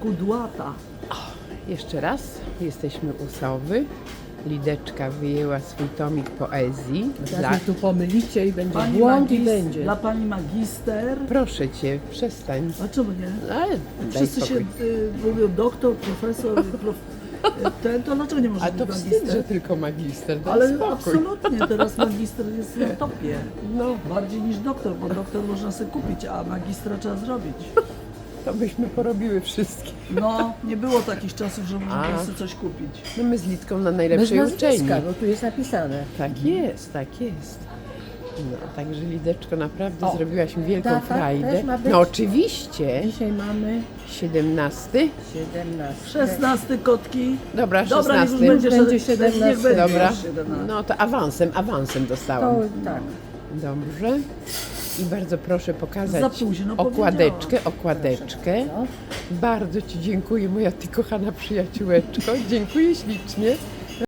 Kudłata. Jeszcze raz, jesteśmy u Sowy. Lideczka wyjęła swój tomik poezji. Dla... Zaraz tu pomylicie i będzie Pani błąd i będzie. Dla pani magister. Proszę Cię, przestań. A czemu nie? Ale daj Wszyscy się y, mówią doktor, profesor, prof... y, ten, to dlaczego nie może A być to wstyd, magister? że tylko magister. Daj Ale spokój. absolutnie, teraz magister jest na topie. No, Bardziej niż doktor, bo doktor można sobie kupić, a magistra trzeba zrobić. To byśmy porobiły wszystkie. No, nie było takich czasów, że można A. było sobie coś kupić. No my z Lidką na Bez najlepszej uczelni. nazwiska, bo tu jest napisane. Tak jest, tak jest. No, także Lideczko, naprawdę O, zrobiłaś mi wielką data frajdę. też ma być? No oczywiście, Dzisiaj mamy 17. 17. 16 kotki. Dobra, Dobra, niech 16. już będzie, Będzie że- 17. Niech będzie Dobra, już 17. no to awansem, awansem To dostałam. tak. Dobrze. I bardzo proszę pokazać Za późno okładeczkę, okładeczkę. No. Bardzo Ci dziękuję, moja Ty kochana przyjaciółeczko. Dziękuję ślicznie.